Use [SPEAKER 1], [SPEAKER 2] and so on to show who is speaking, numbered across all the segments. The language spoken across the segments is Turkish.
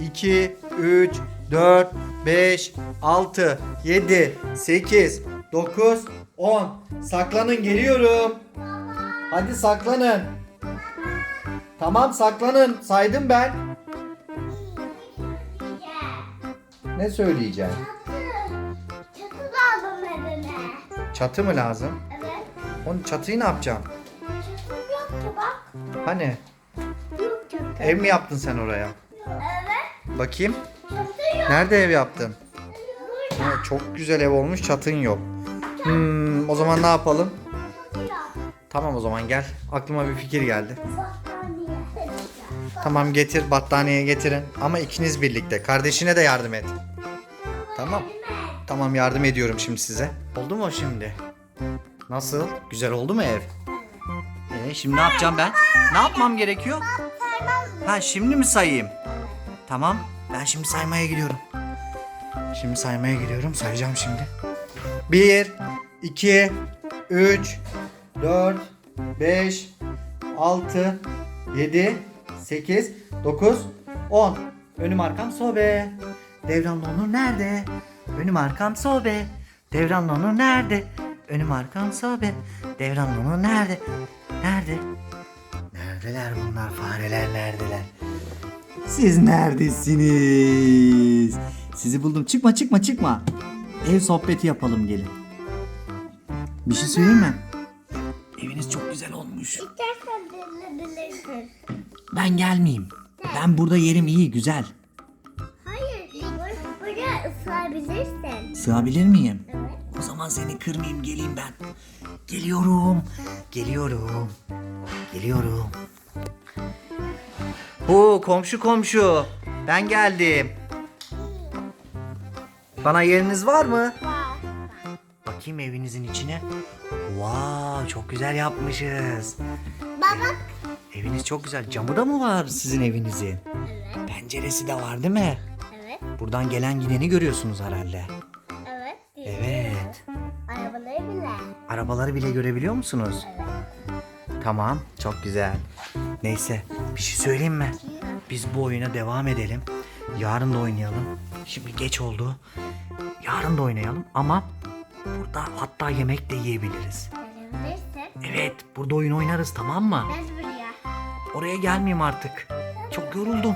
[SPEAKER 1] 2, 3, 4, 5, 6, 7, 8, 9, 10. Saklanın geliyorum. Hadi saklanın. Tamam saklanın. Saydım ben. Ne söyleyeceğim?
[SPEAKER 2] Çatı da aldım eline.
[SPEAKER 1] Çatı mı lazım?
[SPEAKER 2] Evet.
[SPEAKER 1] Onun çatıyı ne yapacağım?
[SPEAKER 2] Çatım yoktu bak.
[SPEAKER 1] Hani
[SPEAKER 2] Yok çatı.
[SPEAKER 1] ev mi yaptın sen oraya?
[SPEAKER 2] Evet.
[SPEAKER 1] Bakayım. Nerede ev yaptın? Ha, çok güzel ev olmuş çatın yok. Hmm, o zaman ne yapalım? Tamam o zaman gel. Aklıma bir fikir geldi. Tamam getir battaniye getirin. Ama ikiniz birlikte. Kardeşine de yardım et. Tamam. Tamam yardım ediyorum şimdi size. Oldu mu şimdi? Nasıl? Güzel oldu mu ev? Ee, şimdi ne yapacağım ben? Ne yapmam gerekiyor? Ha şimdi mi sayayım? Tamam. Ben şimdi saymaya gidiyorum. Şimdi saymaya gidiyorum. Sayacağım şimdi. 1 2 3 4 5 6 7 8 9 10 Önüm arkam sobe. Devranlı Onur nerede? Önüm arkam sobe. Devranlı Onur nerede? Önüm arkam sobe. Devranlı Onur nerede? Nerede? Neredeler bunlar fareler neredeler? Siz neredesiniz? Sizi buldum. Çıkma çıkma çıkma. Ev sohbeti yapalım gelin. Bir şey söyleyeyim mi? Eviniz çok güzel olmuş.
[SPEAKER 2] İstersen denilebilirsin.
[SPEAKER 1] Ben gelmeyeyim. Ben burada yerim iyi güzel.
[SPEAKER 2] Hayır. bur- Buraya ısırabilirsin.
[SPEAKER 1] Sığabilir miyim?
[SPEAKER 2] Evet.
[SPEAKER 1] O zaman seni kırmayayım geleyim ben. Geliyorum. Geliyorum. Geliyorum. Oo komşu komşu. Ben geldim. Bana yeriniz var mı?
[SPEAKER 2] Var.
[SPEAKER 1] Bakayım evinizin içine. Wow, çok güzel yapmışız.
[SPEAKER 2] Baba.
[SPEAKER 1] Eviniz çok güzel. Camı da mı var sizin evinizin?
[SPEAKER 2] Evet.
[SPEAKER 1] Penceresi de var değil mi?
[SPEAKER 2] Evet.
[SPEAKER 1] Buradan gelen gideni görüyorsunuz herhalde.
[SPEAKER 2] Evet.
[SPEAKER 1] Evet.
[SPEAKER 2] Arabaları bile.
[SPEAKER 1] Arabaları bile görebiliyor musunuz? Tamam, çok güzel. Neyse, bir şey söyleyeyim mi? Biz bu oyuna devam edelim. Yarın da oynayalım. Şimdi geç oldu. Yarın da oynayalım ama burada hatta yemek de yiyebiliriz. Evet, burada oyun oynarız tamam mı? Oraya gelmeyeyim artık. Çok yoruldum.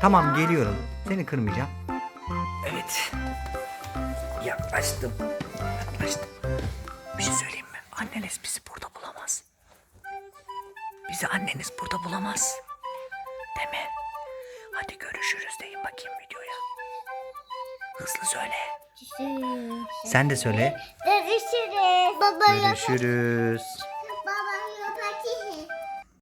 [SPEAKER 1] Tamam, geliyorum. Seni kırmayacağım. Evet. Yaklaştım. Yaklaştım. Bir şey söyleyeyim mi? Anneniz bizi burada bulamaz. Bizi anneniz burada bulamaz. Değil mi? Hadi görüşürüz deyin bakayım videoya. Hızlı söyle. Sen de söyle.
[SPEAKER 2] Görüşürüz. Baba
[SPEAKER 1] Görüşürüz.